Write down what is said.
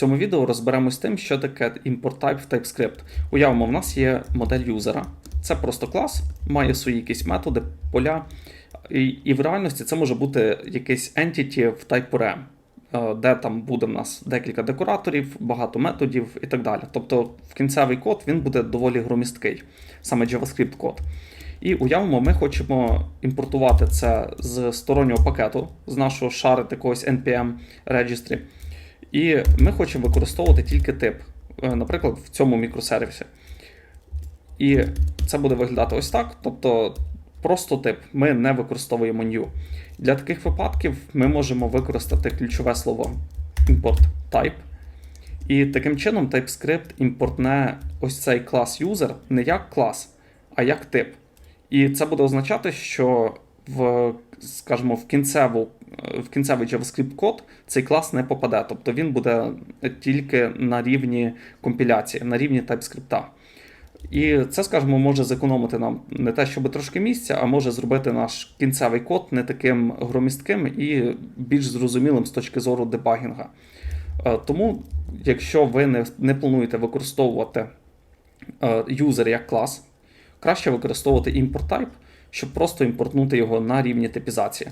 цьому відео розберемось з тим, що таке import type в TypeScript. Уявимо, в нас є модель юзера. Це просто клас, має свої якісь методи, поля. І, і в реальності це може бути якийсь entity в type е, де там буде в нас декілька декораторів, багато методів і так далі. Тобто кінцевий код він буде доволі громісткий, саме JavaScript код. І уявимо, ми хочемо імпортувати це з стороннього пакету, з нашого шари якогось NPM registry. І ми хочемо використовувати тільки тип, е, наприклад, в цьому мікросервісі. І це буде виглядати ось так. Тобто просто тип, ми не використовуємо new. Для таких випадків ми можемо використати ключове слово import type. І таким чином TypeScript імпортне ось цей клас user не як клас, а як тип. І це буде означати, що в, скажімо, в, кінцеву, в кінцевий JavaScript код цей клас не попаде. Тобто він буде тільки на рівні компіляції, на рівні TypeScript. І це, скажімо, може зекономити нам не те, щоб трошки місця, а може зробити наш кінцевий код не таким громістким і більш зрозумілим з точки зору дебагінга. Е, Тому, якщо ви не, не плануєте використовувати е, юзер як клас, краще використовувати import type, щоб просто імпортнути його на рівні типізації.